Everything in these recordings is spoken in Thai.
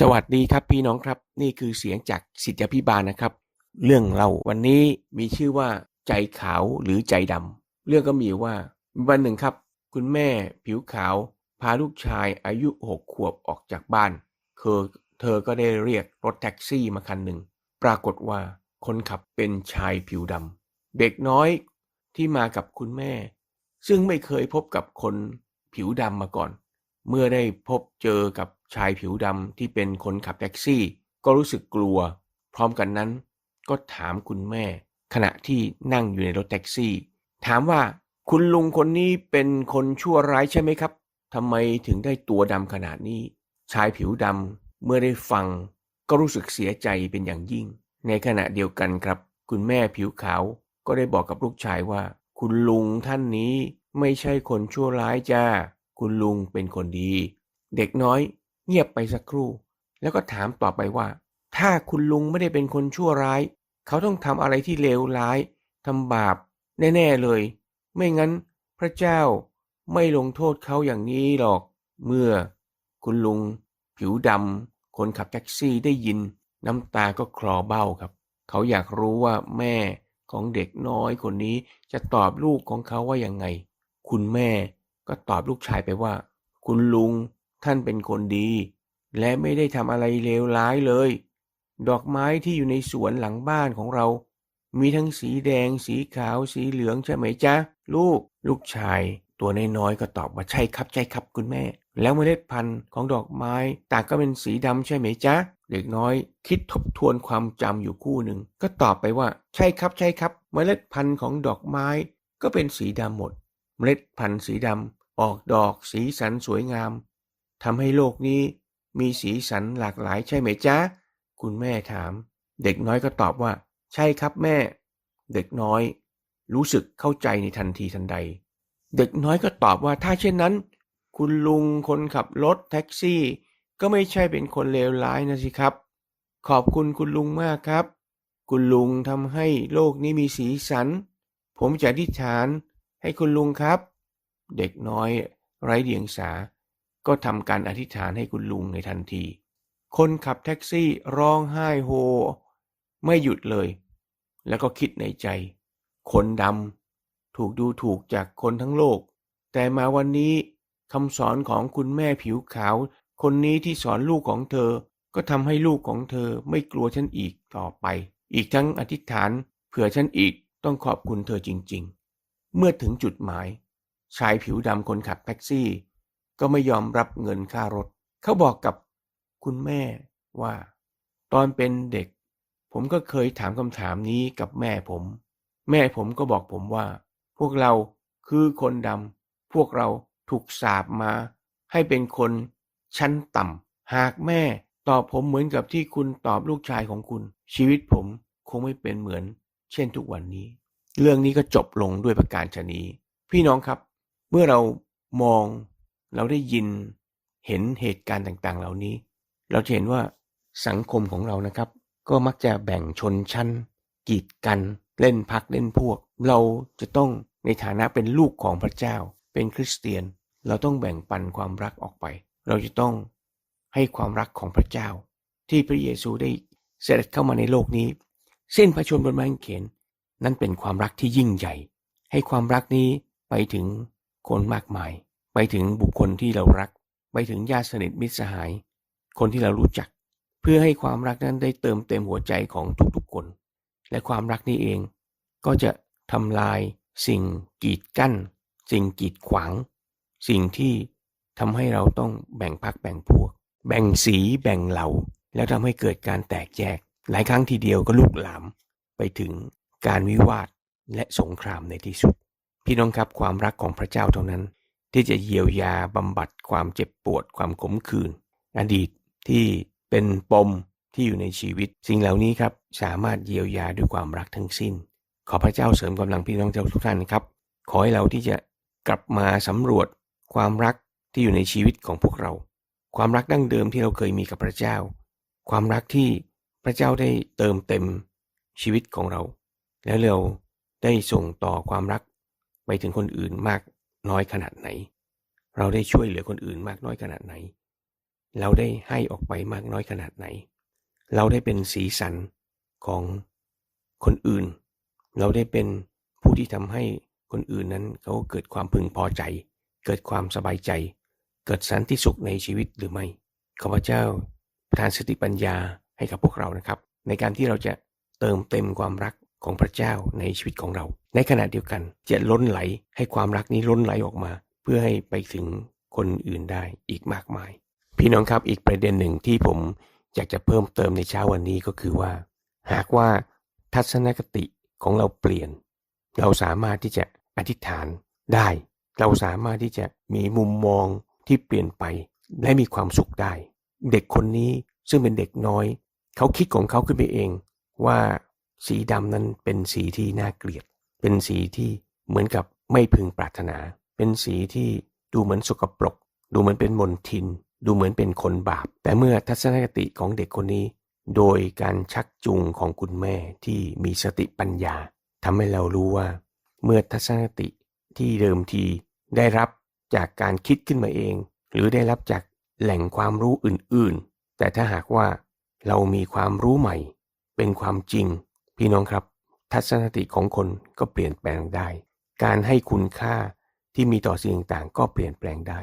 สวัสดีครับพี่น้องครับ นี่คือเสียงจากสิทธิพิบาลนะครับ เรื่องเราวันนี้มีชื่อว่าใจขาวหรือใจดำเรื่องก็มีว่าวันหนึ่งครับ คุณแม่ผิวขาว พาลูกชายอายุหกขวบออกจากบ้านเธอเธอก็ได้เรียกรถแท็กซี่มาคันหนึ่งปรากฏว่าคนขับเป็นชายผิวดำเด็กน้อยที่มากับคุณแม่ ซึ่งไม่เคยพบกับคนผิวดำมาก่อน เมื่อได้พบเจอกับชายผิวดำที่เป็นคนขับแท็กซี่ ก็รู้สึกกลัว พร้อมกันนั้น ก็ถามคุณแม่ ขณะที่นั่งอยู่ในรถแท็กซี่ ถามว่าคุณลุงคนนี้เป็นคนชั่วร้ายใช่ไหมครับทำไมถึงได้ตัวดำขนาดนี้ ชายผิวดำเมื่อได้ฟัง ก็รู้สึกเสียใจเป็นอย่างยิ่ง ในขณะเดียวกันครับ คุณแม่ผิวขาวก็ได้บอกกับลูกชายว่า คุณลุงท่านนี้ไม่ใช่คนชั่วร้ายจ้า คุณลุงเป็นคนดี เด็กน้อย เงียบไปสักครู่ แล้วก็ถามต่อไปว่า ถ้าคุณลุงไม่ได้เป็นคนชั่วร้าย เขาต้องทำอะไรที่เลวร้ายทำบาป แน่ๆเลย ไม่งั้น พระเจ้าไม่ลงโทษเขาอย่างนี้หรอก เมื่อ คุณลุง ผิวดำคนขับแท็กซี่ได้ยิน น้ำตาก็คลอเบ้าครับ เขาอยากรู้ว่าแม่ของเด็กน้อยคนนี้จะตอบลูกของเขาว่ายังไง คุณแม่ ก็ตอบลูกชายไปว่า คุณลุงท่านเป็นคนดี และไม่ได้ทำอะไรเลวร้ายเลย ดอกไม้ที่อยู่ในสวนหลังบ้านของเรา มีทั้งสีแดง สีขาว สีเหลืองใช่ไหมจ๊ะ ลูก ลูกชาย ตัวน้อยๆก็ตอบว่าใช่ครับใช่ครับคุณแม่ แล้วเมล็ดพันธุ์ของดอกไม้ต่างก็เป็นสีดำใช่ไหมจ๊ะ เด็กน้อย คิดทบทวนความจำอยู่คู่หนึ่ง ก็ตอบไปว่า ใช่ครับใช่ครับ เมล็ดพันธุ์ของดอกไม้ก็เป็นสีดำหมด เมล็ดพันธุ์สีดำออกดอกสีสันสวยงามทำให้โลกนี้มีสีสันหลากหลายใช่ไหมจ๊ะ คุณแม่ถาม เด็กน้อยก็ตอบว่า ใช่ครับแม่ เด็กน้อย รู้สึกเข้าใจในทันทีทันใด เด็กน้อยก็ตอบว่าถ้าเช่นนั้น คุณลุงคนขับรถแท็กซี่ ก็ไม่ใช่เป็นคนเลวร้ายนะสิครับ ขอบคุณคุณลุงมากครับ คุณลุงทำให้โลกนี้มีสีสัน ผมจะอธิษฐาน ให้คุณลุงครับ เด็กน้อย ไร้เดียงสา ก็ทำการอธิษฐานให้คุณลุงในทันที คนขับแท็กซี่ร้องไห้โฮ ไม่หยุดเลย แล้วก็คิดในใจ คนดำถูกดูถูกจากคนทั้งโลก แต่มาวันนี้คำสอนของคุณแม่ผิวขาว คนนี้ที่สอนลูกของเธอ ก็ทำให้ลูกของเธอไม่กลัวฉันอีกต่อไป อีกทั้งอธิษฐานเผื่อฉันอีกต้องขอบคุณเธอจริง ๆ เมื่อถึงจุดหมาย ชายผิวดำคนขับแท็กซี่ ก็ไม่ยอมรับเงินค่ารถ เขาบอกกับคุณแม่ว่า ตอนเป็นเด็ก ผมก็เคยถามคำถามนี้กับแม่ผม แม่ผมก็บอกผมว่า พวกเราคือคนดำพวกเราถูกสาบมา ให้เป็นคน ชั้นต่ำหากแม่ตอบผมเหมือนกับที่คุณตอบลูกชายของคุณ ชีวิตผมคงไม่เป็นเหมือน เช่นทุกวันนี้ เรื่องนี้ก็จบลงด้วยประการชนีพี่น้องครับ เมื่อเรามองเราได้ยินเห็นเหตุการณ์ต่างๆ เหล่านี้ เราจะเห็นว่าสังคมของเรานะครับ ก็มักจะแบ่งชนชั้น กีดกัน เล่นพักเล่นพวก เราจะต้องในฐานะเป็นลูกของพระเจ้า เป็นคริสเตียน เราต้องแบ่งปันความรักออกไป เราจะต้องให้ความรักของพระเจ้า ที่พระเยซูได้เสด็จเข้ามาในโลกนี้ เส้นพระชนม์บนไม้เขน นั่นเป็นความรักที่ยิ่งใหญ่ ให้ความรักนี้ไปถึงคนมากมาย ไปถึงบุคคลที่เรารัก ไปถึงญาติสนิทมิตรสหาย คนที่เรารู้จัก เพื่อให้ความรักนั้นได้เติมเต็มหัวใจของทุกๆคน และความรักนี้เอง ก็จะทำลายสิ่งกีดกั้น สิ่งกีดขวาง สิ่งที่ทำให้เราต้องแบ่งพักแบ่งพวก แบ่งสีแบ่งเหล่า แล้วทำให้เกิดการแตกแยก หลายครั้งทีเดียวก็ลุกลามไปถึง การวิวาทและสงครามในที่สุด พี่น้องครับความรักของพระเจ้าเท่านั้น ที่จะเยียวยาบำบัดความเจ็บปวดความขมขื่นอดีตที่เป็นปมที่อยู่ในชีวิต สิ่งเหล่านี้ครับสามารถเยียวยาด้วยความรักทั้งสิ้น ขอพระเจ้าเสริมกำลังพี่น้องเจ้าทุกท่านนะครับ ขอให้เราที่จะกลับมาสำรวจความรักที่อยู่ในชีวิตของพวกเรา ความรักดั้งเดิมที่เราเคยมีกับพระเจ้า ความรักที่พระเจ้าได้เติมเต็มชีวิตของเรา แล้วเราได้ส่งต่อความรักไปถึงคนอื่นมากน้อยขนาดไหน เราได้ช่วยเหลือคนอื่นมากน้อยขนาดไหน เราได้ให้ออกไปมากน้อยขนาดไหน เราได้เป็นสีสันของคนอื่น เราได้เป็นผู้ที่ทำให้คนอื่นนั้นเขาเกิดความพึงพอใจ เกิดความสบายใจ เกิดสันติสุขในชีวิตหรือไม่ข้าพเจ้าประทานสติปัญญาให้กับพวกเรานะครับ ในการที่เราจะเติมเต็มความรัก ของพระเจ้าในชีวิตของเรา ในขณะเดียวกันจะล้นไหลให้ความรักนี้ล้นไหลออกมา เพื่อให้ไปถึงคนอื่นได้อีกมากมาย พี่น้องครับอีกประเด็นหนึ่งที่ผมอยากจะเพิ่มเติมในเช้าวันนี้ก็คือว่า หากว่าทัศนคติของเราเปลี่ยน เราสามารถที่จะอธิษฐานได้ เราสามารถที่จะมีมุมมองที่เปลี่ยนไปและมีความสุขได้ เด็กคนนี้ซึ่งเป็นเด็กน้อย เขาคิดของเขาขึ้นไปเอง ว่า สีดำนั้นเป็นสีที่น่าเกลียด เป็นสีที่เหมือนกับไม่พึงปรารถนา เป็นสีที่ดูเหมือนสกปรก ดูเหมือนเป็นมลทิน ดูเหมือนเป็นคนบาป แต่เมื่อทัศนคติของเด็กคนนี้ โดยการชักจูงของคุณแม่ที่มีสติปัญญาทำให้เรารู้ว่า เมื่อทัศนคติที่เดิมทีได้รับจากการคิดขึ้นมาเอง หรือได้รับจากแหล่งความรู้อื่นๆ แต่ถ้าหากว่าเรามีความรู้ใหม่ เป็นความจริง พี่น้องครับ ทัศนคติของคนก็เปลี่ยนแปลงได้ การให้คุณค่าที่มีต่อสิ่งต่างๆ ก็เปลี่ยนแปลงได้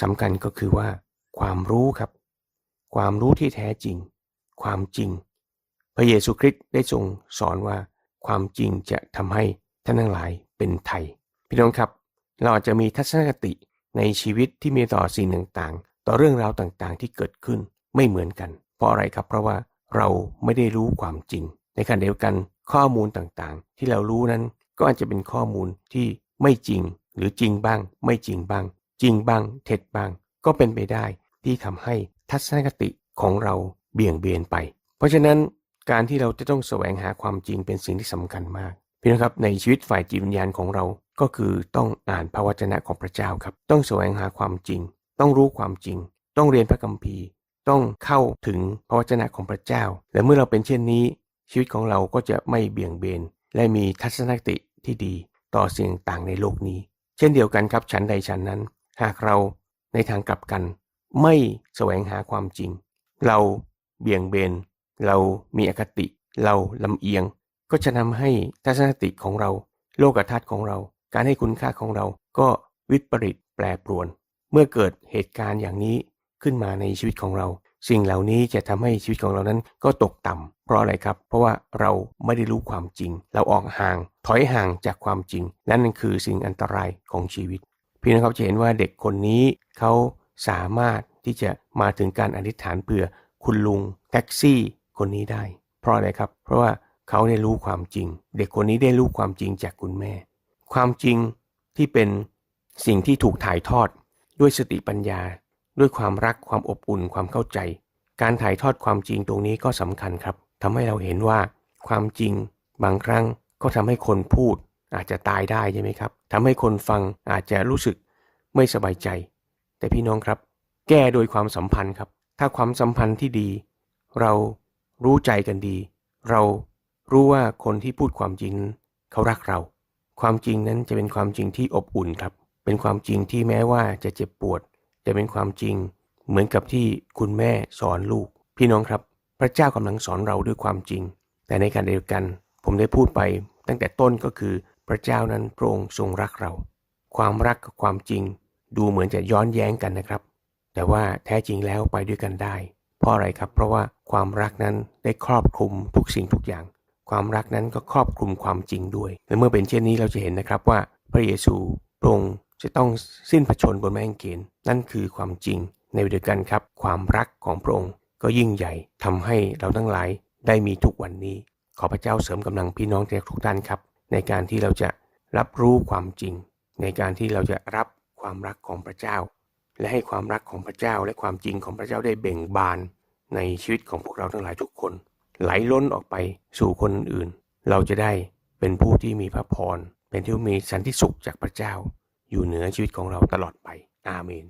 สำคัญก็คือว่า ความรู้ครับ ความรู้ที่แท้จริง ความจริง พระเยซูคริสต์ได้ทรงสอนว่า ความจริงจะทำให้ท่านทั้งหลายเป็นไทย พี่น้องครับ เราอาจจะมีทัศนคติในชีวิตที่มีต่อสิ่งต่างๆ ต่อเรื่องราวต่างๆ ที่เกิดขึ้นไม่เหมือนกัน เพราะอะไรครับ เพราะว่าเราไม่ได้รู้ความจริง ในขณะเดียวกันข้อมูลต่างๆ ที่เรารู้นั้นก็อาจจะเป็นข้อมูลที่ไม่จริงหรือจริงบ้าง ไม่จริงบ้าง จริงบ้าง เท็จบ้าง ก็เป็นไปได้ที่ทำให้ทัศนคติของเราเบี่ยงเบนไป เพราะฉะนั้นการที่เราจะต้องแสวงหาความจริงเป็นสิ่งที่สำคัญมากพี่น้องครับในชีวิตฝ่ายจิตวิญญาณของเรา ก็คือต้องอ่านพระวจนะของพระเจ้าครับ ต้องแสวงหาความจริง ต้องรู้ความจริง ต้องเรียนพระคัมภีร์ ต้องเข้าถึงพระวจนะของพระเจ้า และเมื่อเราเป็นเช่นนี้ ชีวิตของเราก็จะไม่เบี่ยงเบน และมีทัศนคติที่ดีต่อสิ่งต่างในโลกนี้ เช่นเดียวกันครับฉันใดฉันนั้น หากเราในทางกลับกัน ไม่แสวงหาความจริง เราเบี่ยงเบน เรามีอคติ เราลำเอียง ก็จะทำให้ทัศนคติของเรา โลกทัศน์ของเรา การให้คุณค่าของเราก็วิปริตแปรปรวน เมื่อเกิดเหตุการณ์อย่างนี้ขึ้นมาในชีวิตของเรา สิ่งเหล่านี้จะทำให้ชีวิตของเรานั้นก็ตกต่ำเพราะอะไรครับ เพราะว่าเราไม่ได้รู้ความจริง เราออกห่าง ถอยห่างจากความจริง นั่นคือสิ่งอันตรายของชีวิต พี่น้องครับจะเห็นว่าเด็กคนนี้เขาสามารถที่จะมาถึงการอธิษฐานเพื่อคุณลุงแท็กซี่คนนี้ได้ เพราะอะไรครับ เพราะว่าเขาได้รู้ความจริง เด็กคนนี้ได้รู้ความจริงจากคุณแม่ ความจริงที่เป็นสิ่งที่ถูกถ่ายทอดด้วยสติปัญญา ด้วยความรักความอบอุ่นความเข้าใจ การถ่ายทอดความจริงตรงนี้ก็สำคัญครับทำให้เราเห็นว่าความจริงบางครั้งก็ทำให้คนพูดอาจจะตายได้ใช่ไหมครับทำให้คนฟังอาจจะรู้สึกไม่สบายใจ แต่พี่น้องครับ แก้โดยความสัมพันธ์ครับ ถ้าความสัมพันธ์ที่ดี เรารู้ใจกันดี เรารู้ว่าคนที่พูดความจริงเขารักเรา ความจริงนั้นจะเป็นความจริงที่อบอุ่นครับ เป็นความจริงที่แม้ว่าจะเจ็บปวด แต่เป็นความจริง เหมือนกับที่คุณแม่สอนลูก พี่น้องครับ พระเจ้ากำลังสอนเราด้วยความจริง แต่ในการเดียวกัน ผมได้พูดไป ตั้งแต่ต้นก็คือพระเจ้านั้นพระองค์ทรงรักเรา ความรักกับความจริง ดูเหมือนจะย้อนแย้งกันนะครับ แต่ว่าแท้จริงแล้วไปด้วยกันได้ เพราะอะไรครับ เพราะว่าความรักนั้นได้ครอบคลุมทุกสิ่งทุกอย่าง ความรักนั้นก็ครอบคลุมความจริงด้วย และเมื่อเป็นเช่นนี้เราจะเห็นนะครับว่าพระเยซูพระองค์ จะต้องสิ้นพระชนบนไม้กางเขนนั่นคือความจริงในเดียวกันครับ ความรักของพระองค์ก็ยิ่งใหญ่ทำให้เราทั้งหลายได้มีทุกวันนี้ ขอพระเจ้าเสริมกำลังพี่น้องทุกท่านครับ ในการที่เราจะรับรู้ความจริง ในการที่เราจะรับความรักของพระเจ้า และให้ความรักของพระเจ้า และความจริงของพระเจ้าได้เบ่งบานในชีวิตของพวกเราทั้งหลายทุกคน ไหลล้นออกไปสู่คนอื่น เราจะได้เป็นผู้ที่มีพระพรเป็นที่มีสันติสุขจากพระเจ้า อยู่เหนือชีวิตของเราตลอดไป อาเมน